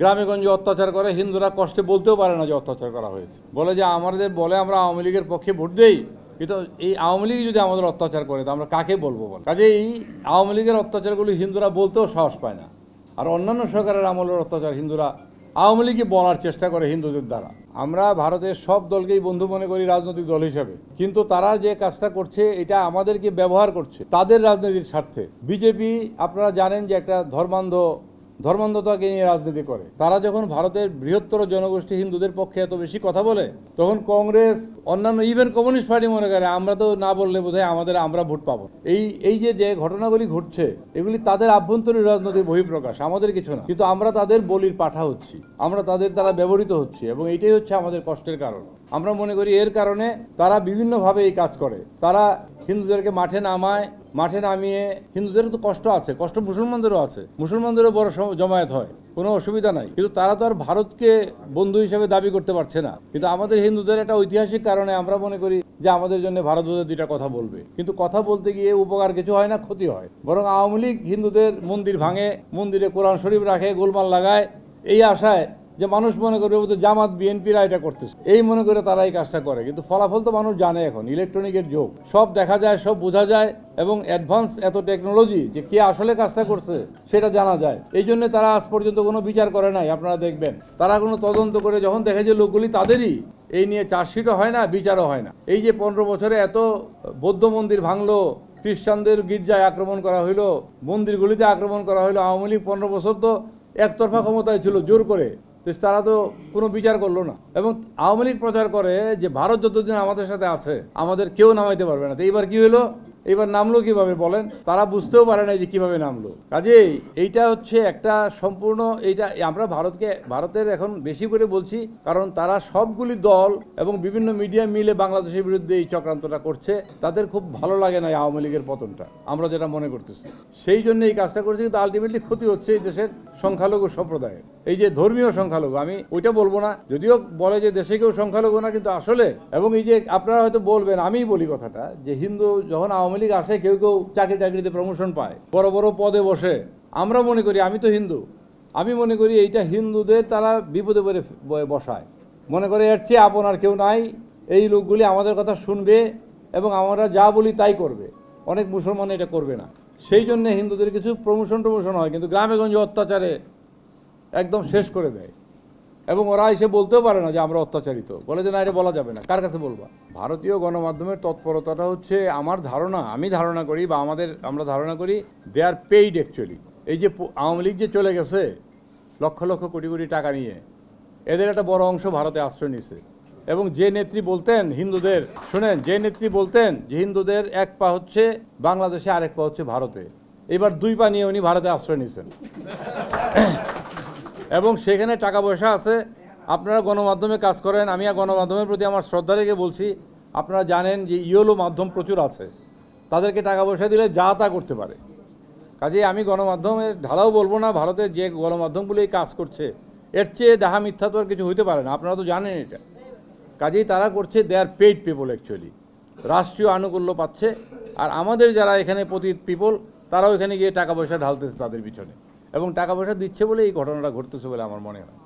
গ্রামেগঞ্জে অত্যাচার করে, হিন্দুরা কষ্টে বলতেও পারে না যে অত্যাচার করা হয়েছে। বলে যে আমাদের বলে আমরা আওয়ামী লীগের পক্ষে ভোট দেই কিন্তু এই আওয়ামী লীগ যদি আমাদের অত্যাচার করে, তো আমরা কাকে বলব বল? কাজে এই আওয়ামী লীগের অত্যাচারগুলি হিন্দুরা বলতেও সাহস পায় না। আর অন্যান্য সরকারের আমলের অত্যাচার হিন্দুরা আওয়ামী লীগই বলার চেষ্টা করে হিন্দুদের দ্বারা। আমরা ভারতের সব দলকেই বন্ধু মনে করি রাজনৈতিক দল হিসাবে। কিন্তু তারা যে কাজটা করছে, এটা আমাদেরকে ব্যবহার করছে, তাদের রাজনীতির স্বার্থে। বিজেপি, আপনারা জানেন যে একটা ধর্মান্ধ ধর্মান্ধতাকে নিয়ে রাজনীতি করে। তারা যখন ভারতের বৃহত্তর জনগোষ্ঠী হিন্দুদের পক্ষে এত বেশি কথা বলে, তখন কংগ্রেস, অন্যান্য ইভেন কমিউনিস্ট পার্টি মনে করে, আমরা তো না বললে বোধহয় আমাদের, আমরা ভোট পাবো এই এই যে যে ঘটনাগুলি ঘটছে, এগুলি তাদের আভ্যন্তরীণ রাজনৈতিক বহিঃপ্রকাশ, আমাদের কিছু না। কিন্তু আমরা তাদের বলির পাঠা হচ্ছি, আমরা তাদের দ্বারা ব্যবহৃত হচ্ছি, এবং এটাই হচ্ছে আমাদের কষ্টের কারণ। আমরা মনে করি এর কারণে তারা বিভিন্নভাবে এই কাজ করে। তারা হিন্দুদেরকে মাঠে নামায় মাঠে নামিয়ে হিন্দুদেরও তো কষ্ট আছে, কষ্ট মুসলমানদেরও আছে। মুসলমানদেরও বড় জমায়েত হয়, কোনো অসুবিধা নাই। কিন্তু তারা তো আর ভারতকে বন্ধু হিসেবে দাবি করতে পারছে না। কিন্তু আমাদের হিন্দুদের একটা ঐতিহাসিক কারণে আমরা মনে করি যে আমাদের জন্য ভারত বোধহয় দুইটা কথা বলবে। কিন্তু কথা বলতে গিয়ে উপকার কিছু হয় না, ক্ষতি হয়। বরং আওয়ামী লীগ হিন্দুদের মন্দির ভাঙে, মন্দিরে কোরআন শরীফ রাখে, গোলমাল লাগায়, এই আশায় যে মানুষ মনে করবে বলতে জামাত, বিএনপিরা এটা করতেছে। এই মনে করে তারা এই কাজটা করে। কিন্তু ফলাফল তো মানুষ জানে এখন, ইলেকট্রনিকের যোগ। সব দেখা যায়, সব বোঝা যায় এবং অ্যাডভান্স এত টেকনোলজি যে কে আসলে কাজটা করছে, সেটা জানা যায়। এই জন্য তারা আজ পর্যন্ত কোনো বিচার করে নাই, আপনারা দেখবেন। তারা কোনো তদন্ত করে যখন দেখে যে লোকগুলি তাদেরই, এই নিয়ে চার্জশিটও হয় না, বিচারও হয় না। এই যে পনেরো বছরে এত বৌদ্ধ মন্দির ভাঙলো, খ্রিস্টানদের গির্জায় আক্রমণ করা হইল, মন্দিরগুলিতে আক্রমণ করা হইল, আওয়ামী লীগ পনেরো বছর তো একতরফা ক্ষমতায় ছিল, জোর করে। তো তারা তো কোনো বিচার করল না। এবং আওয়ামী লীগ প্রচার করে যে ভারত যতদিন আমাদের সাথে আছে, আমাদের কেউ নামাইতে পারবে না। তো এইবার কি হলো? এবার নামলো কীভাবে বলেন? তারা বুঝতেও পারে না যে কীভাবে নামলো। কাজেই এইটা হচ্ছে একটা সম্পূর্ণ এইটা, আমরা ভারতকে, ভারতের এখন বেশি করে বলছি, কারণ তারা সবগুলি দল এবং বিভিন্ন মিডিয়া মিলে বাংলাদেশের বিরুদ্ধে এই চক্রান্তটা করছে। তাদের খুব ভালো লাগে না আওয়ামী লীগের পতনটা, আমরা যেটা মনে করতেছি। সেই জন্য এই কাজটা করছি, কিন্তু আলটিমেটলি ক্ষতি হচ্ছে এই দেশের সংখ্যালঘু সম্প্রদায়ের। এই যে ধর্মীয় সংখ্যালঘু, আমি ওইটা বলব না, যদিও বলে যে দেশে কেউ সংখ্যালঘু না, কিন্তু আসলে, এবং এই যে আপনারা হয়তো বলবেন, আমিই বলি কথাটা, যে হিন্দু যখন আওয়ামী লীগ আসে, কেউ কেউ চাকরি টাকরিতে প্রমোশন পায়, বড় বড় পদে বসে, আমরা মনে করি আমি তো হিন্দু, আমি মনে করি এইটা হিন্দুদের তারা বিপদে পড়ে বসায়, মনে করে এর চেয়ে আপন আর কেউ নাই, এই লোকগুলি আমাদের কথা শুনবে, এবং আমরা যা বলি তাই করবে, অনেক মুসলমান এটা করবে না, সেই জন্য হিন্দুদের কিছু প্রমোশন টমোশন হয়, কিন্তু গ্রামে গঞ্জে অত্যাচারে একদম শেষ করে দেয়। এবং ওরা এসে বলতেও পারে না যে আমরা অত্যাচারিত। বলে যে না, এটা বলা যাবে না। কার কাছে বলবা? ভারতীয় গণমাধ্যমের তৎপরতাটা হচ্ছে, আমার ধারণা, আমি ধারণা করি বা আমাদের আমরা ধারণা করি দে আর পেইড অ্যাকচুয়ালি এই যে আওয়ামী লীগ যে চলে গেছে, লক্ষ লক্ষ কোটি কোটি টাকা নিয়ে, এদের একটা বড় অংশ ভারতে আশ্রয় নিছে। এবং যে নেত্রী বলতেন, হিন্দুদের, শোনেন, যে নেত্রী বলতেন যে হিন্দুদের এক পা হচ্ছে বাংলাদেশে আরেক পা হচ্ছে ভারতে, এবার দুই পা নিয়ে উনি ভারতে আশ্রয় নিয়েছেন এবং সেখানে টাকা পয়সা আছে। আপনারা গণমাধ্যমে কাজ করেন। আমি গণমাধ্যমের প্রতি আমার শ্রদ্ধা রেখে বলছি, আপনারা জানেন যে ইয়েলো মাধ্যম প্রচুর আছে। তাদেরকে টাকা পয়সা দিলে যা তা করতে পারে। কাজেই আমি গণমাধ্যমের ঢালাও বলব না, ভারতের যে গণমাধ্যমগুলো এই কাজ করছে, এর চেয়ে ডাহা মিথ্যা তো আর কিছু হইতে পারে না। আপনারা তো জানেন এটা। কাজেই তারা করছে they are paid people actually রাষ্ট্রীয় আনুকূল্য পাচ্ছে। আর আমাদের যারা এখানে পতিত পিপল তারাও এখানে গিয়ে টাকা পয়সা ঢালতেছে তাদের পিছনে। এবং টাকা পয়সা দিচ্ছে বলে এই ঘটনাটা ঘটতেছে বলে আমার মনে হয়।